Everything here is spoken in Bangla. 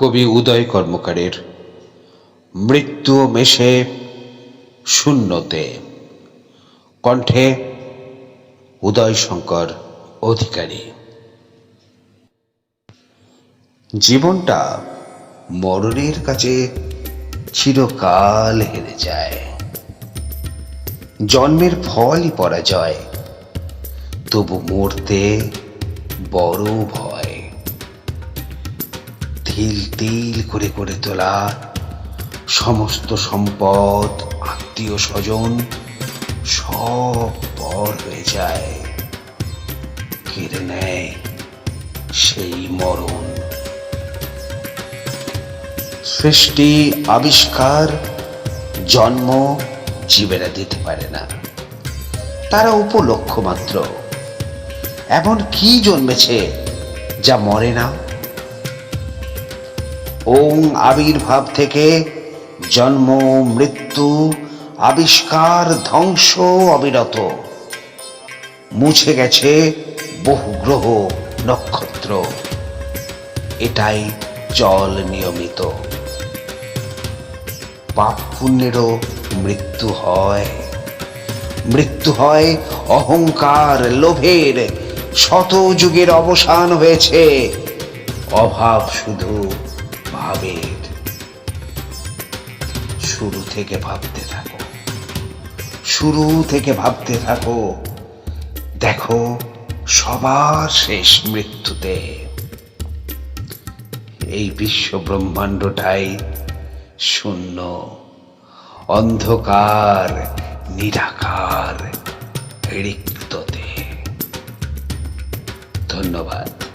কবি উদয় কর্মকারের মৃত্যু মেশে শূন্যতে। কণ্ঠে উদয় শঙ্কর অধিকারী। জীবনটা মরণের কাছে চিরকাল হেরে যায়। জন্মের ফলই পরাজয়, তবু মরতে বড় ভয়। তিল করে করে তোলা সমস্ত সম্পদ, আত্মীয় স্বজন, সব পর হয়ে যায়। কেড়ে নেয় সেই মরণ। সৃষ্টি, আবিষ্কার, জন্ম জীবেরা দিতে পারে না। তারা উপলক্ষ মাত্র। এমন কি জন্মেছে যা মরে না? ওং আবির্ভাব থেকে জন্ম, মৃত্যু, আবিষ্কার, ধ্বংস, অবিরত। মুছে গেছে বহু গ্রহ, নক্ষত্র। এটাই চল নিয়মিত। পাপ পুণ্যেরও মৃত্যু হয়। মৃত্যু হয় অহংকার, লোভের। শত যুগের অবসান হয়েছে। অভাব শুধু ভাবের। শুরু থেকে ভাবতে থাকো। শুরু থেকে ভাবতে থাকো। দেখো সবার শেষ মৃত্যুতে। এই বিশ্ব ব্রহ্মাণ্ডটাই শূন্য, অন্ধকার, নিরাকার, রিক্ততে। ধন্যবাদ।